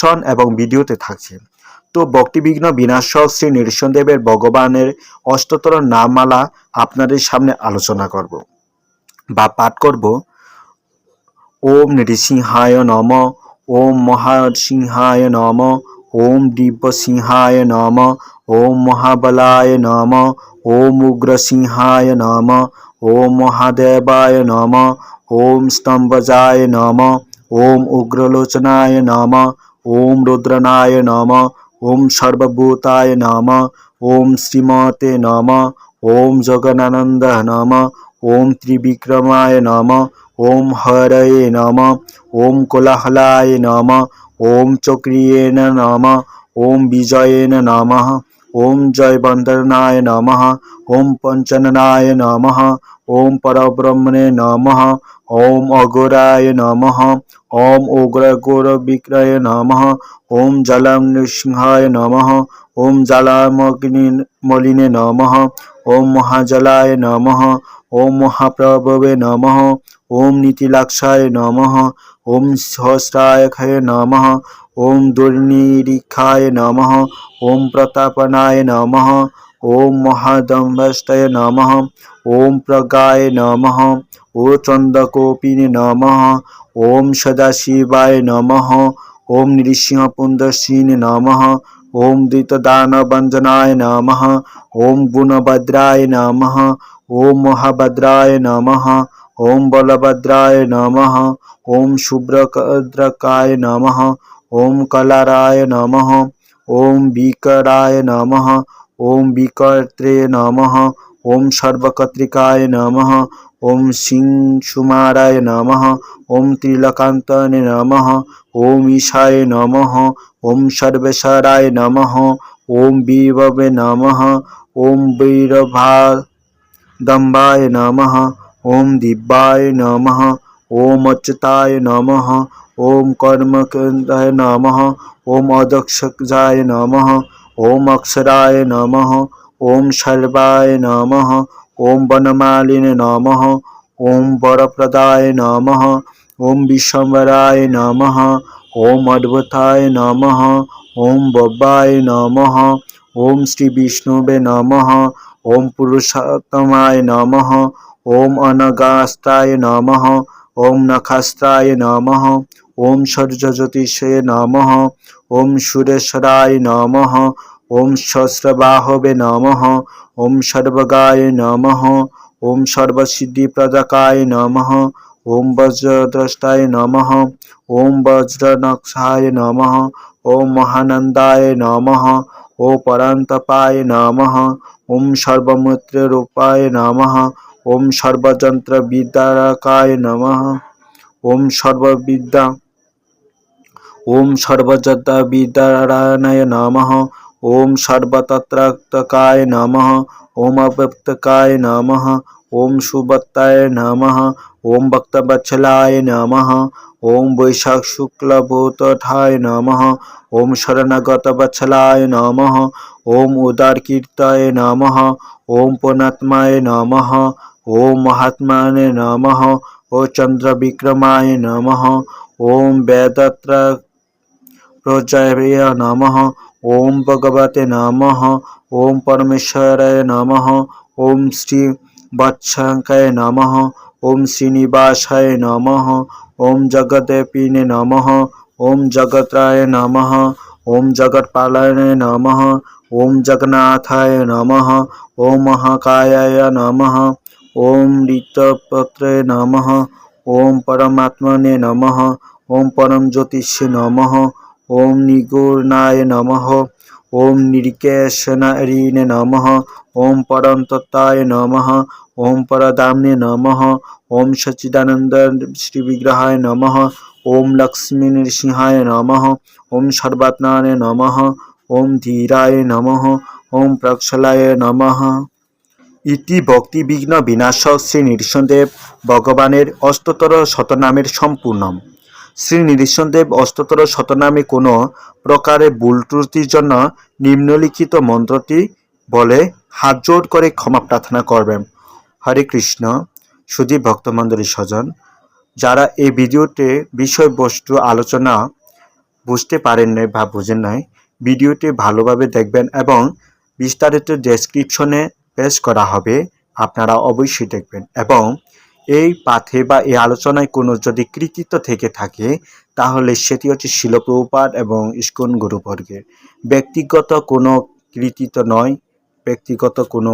Description এবং ভিডিওতে থাকছে। তো ভক্তিবিঘ্ন বিনাশক শ্রী নৃসিংহদেবের ভগবানের অষ্টতর নামমালা আপনাদের সামনে আলোচনা করব বা পাঠ করব। ওম নৃসিংহায় নম, ওম মহাসিংহায় নম, ওম দিব্যসিংহায় নম, ওম মহাবলায় নম, ওম উগ্রসিংহায় নম, ওম মহাদেবায় নম, ওম স্তম্ভজায় নম, ওম উগ্রলোচনায় নম ওম রুদ্রনায় নম ওম সর্বভূতায় নম ওম শ্রীমতে নম ওম জগনানন্দ নম ওম ত্রিবিক্রমায় নম ওম হরয়ে নম ওম কোলাহলায় নম ওম চক্রিয়েন নম ওম বিজয়েন নমঃ ওম জয়বন্দনায় নমঃ ওম পঞ্চননায় নমঃ ওম পরব্রহ্মণে নমঃ ওম অঘোরায় নমঃ ওম উগ্রগোর বিক্রয় নমঃ ওম জলম নৃসিংহায় নমঃ ওম জলামগ্নি মলিনে নমঃ ওম মহাজলায় নমঃ ওম মহাপ্রভবে নমঃ ওম নীতিলাক্ষায় নমঃ ওম সহস্রায়খায় নমঃ ওম দুর্নিরীক্ষায় নমঃ ওম প্রতাপনায় নমঃ ওম মহাদম্বষ্টয় নমঃ ওম প্রগায় নমঃ ও চন্দ্রকোপিনে নমঃ ওম সদাশিবায় নমঃ ওম নৃসিংহপুন্দসিনে নমঃ ওম দ্বিতদানবঞ্জনায় নমঃ ওম গুণভদ্রায় নমঃ ওম মহাভদ্রায় নমঃ ওম বলভদ্রায় নমঃ ওম শুভ্রদ্রকায় নমঃ ওম কলারায় নমঃ ওম বিকরায় নমঃ ওম বিকর্ত্রে নমঃ ওম সর্বকর্ত্রিকায় নমঃ ওম সিংসুমারায় নমঃ ওম ত্রিলকান্তনে নমঃ ওম ঈশায় নমঃ ওম সর্বেশ্বরায় নমঃ ওম বিভবে নমঃ ওম বীরভাদম্বায় নমঃ ওম দিব্যায় নমঃ ওম অচ্যুতায় নমঃ কর্মকেন্দ্রায় নমঃ ওম অদক্ষজায় নমঃ ওম অক্ষরায় নমঃ ওম সর্বায় নমঃ ওম বনমালিনে নমঃ ওম বরপ্রদায় নমঃ ওম বিশ্বম্বরায় নমঃ ওম অদ্ভুতায় নমঃ ওম বব্বায় নমঃ ওম শ্রী বিষ্ণুবে নমঃ ওম পুরুষোত্তমায় নমঃ ওম অনগাস্তায় নমঃ ওম নখাস্তায় নমঃ ওম সূর্যজ্যোতিষে নমঃ ওম সুরেশ্বরায় নমঃ ওম সহস্রবাহবে নমঃ ওম সর্বগায় নমঃ ওম সর্বসিদ্ধিপ্রদাকায় নমঃ ওম বজ্রদ্রষ্টায় নমঃ ওম বজ্রনক্ষায় নমঃ ওম মহানন্দায় নমঃ ও পরান্তপায় নমঃ ওম সর্বমূত্ররূপায় নমঃ ওম সর্বযন্ত্র বিদ্যারকায় নমঃ ওম সর্ববিদ্যা ওম সর্বযন্ত্র বিদ্যারায়ণায় নমঃ ওম সর্বতত্রকায় নমঃ ওম অব্যক্তকায় নমঃ ওম সুবত্তায় নমঃ ওম ভক্তবৎসলায় নমঃ ওম বৈশাখ শুক্লভূতঠায় নমঃ ওম শরণাগত বৎসলায় নমঃ ওম উদারকীর্তায় নমঃ ওম পুনাত্মায় নমঃ ওম মহাত্মানে নমঃ ও চন্দ্রবিক্রমায় নমঃ ওম বেদত্র প্রজয় নমঃ ওম ভগবতে নমঃ ওম পরমেশ্বরায় নমঃ ওম শ্রী বৎসঙ্কায় নমঃ ওম শ্রীনিবাসায় নমঃ ওম জগদেপিনে নমঃ ওম জগত্রায় নমঃ ওম জগৎপালনে নমঃ ওম জগন্নাথায় নমঃ ওম মহাকায়ায় নমঃ ওম ঋতপত্রে নমঃ ওম পরমাত্মনে নমঃ ওম পরম জ্যোতিষে নমঃ নিগুণায় নমঃ। ওম নিরিকেশনারিণে নমঃ। ওম পরন্তত্তায় নমঃ। ওম পরদাম্নে নমঃ। ওম সচ্চিদানন্দ শ্রীবিগ্রহায় নমঃ। ওম লক্ষ্মী নৃসিংহায় নমঃ। ওম সর্বাত্মানে নমঃ। ওম ধীরায় নমঃ। ওম প্রক্ষলায় নমঃ। ইতি ভক্তিবিঘ্ন বিনাশক শ্রী নৃসিংহদেব ভগবানের অষ্টতর শতনামের সম্পূর্ণম। শ্রী নৃসিংহদেব অষ্টতর শতনামে কোনো প্রকারে ভুল ত্রুটির জন্য নিম্নলিখিত মন্ত্রটি বলে হাত জোড় করে ক্ষমা প্রার্থনা করবেন। হরে কৃষ্ণ, সুধী ভক্তমণ্ডলী স্বজন, যারা এই ভিডিওতে বিষয়বস্তু আলোচনা বুঝতে পারেন নাই বা বুঝেন নাই, ভিডিওটি ভালোভাবে দেখবেন এবং বিস্তারিত ডেসক্রিপশনে পেশ করা হবে। আপনারা অবশ্যই দেখবেন এবং এই পাথে বা এই আলোচনায় কোনো যদি কৃতিত্ব থেকে থাকে, তাহলে সেটি হচ্ছে শিলপ্রপাত এবং ইস্কন গুরুবর্গের। ব্যক্তিগত কোনো কৃতিত্ব নয়, ব্যক্তিগত কোনো